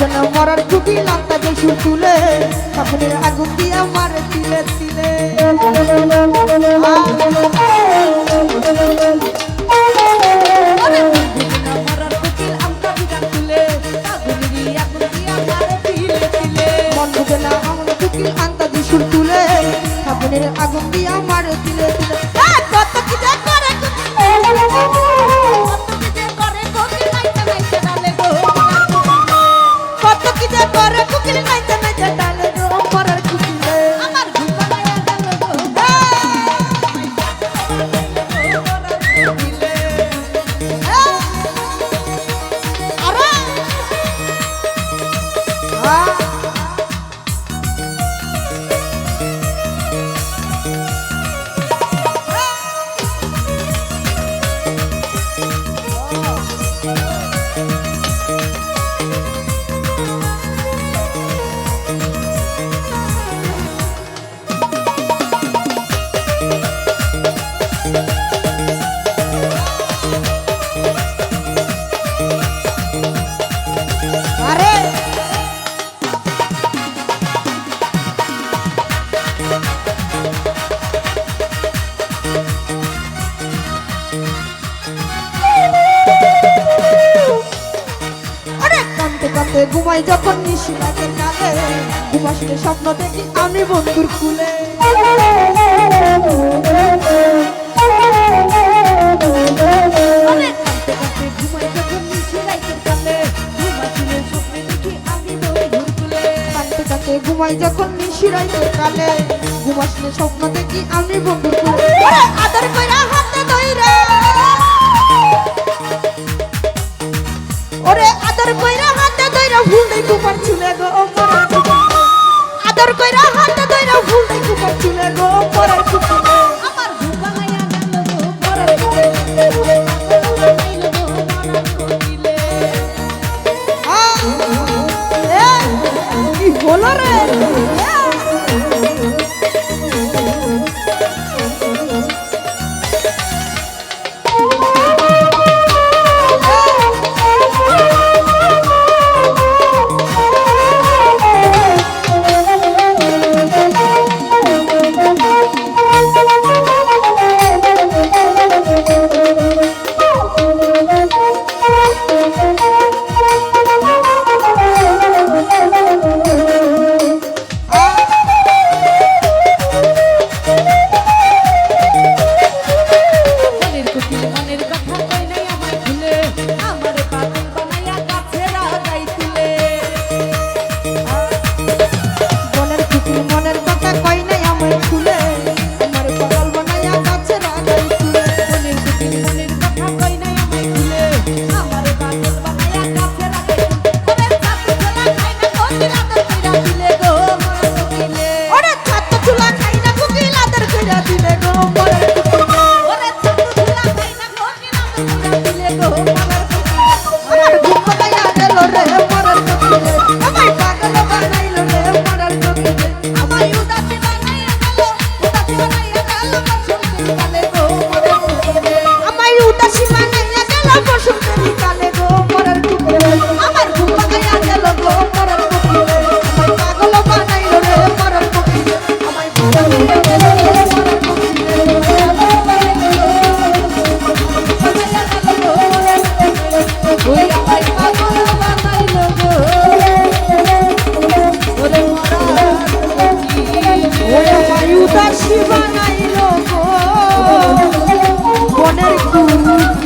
যেন মরার ছুটি লাতা বেশু তুলে কাপড়ের আগুন দিয়ে আমার তিলে তিলে। কাতে ঘুমাই যখন নিশি লাগে কালে। ঘুমাসতে স্বপ্ন দেখি আমি বন্ধুর কুলে। ঘুমাই যখন নিশিরাইতে কালে। ঘুমাসলে স্বপ্ন দেখি আমি আদর হাতে ওরে আদর কইরা ভুলটাই কুপার চুলে গো পরার আদর কইরা হাতে ধইরা ভুলটাই কুপার চুলে গো পরার কুপার আমার ভুকা মাইয়া গেল গো পরার কুপার colores. উদাসী বানাইল বনের কুড়ি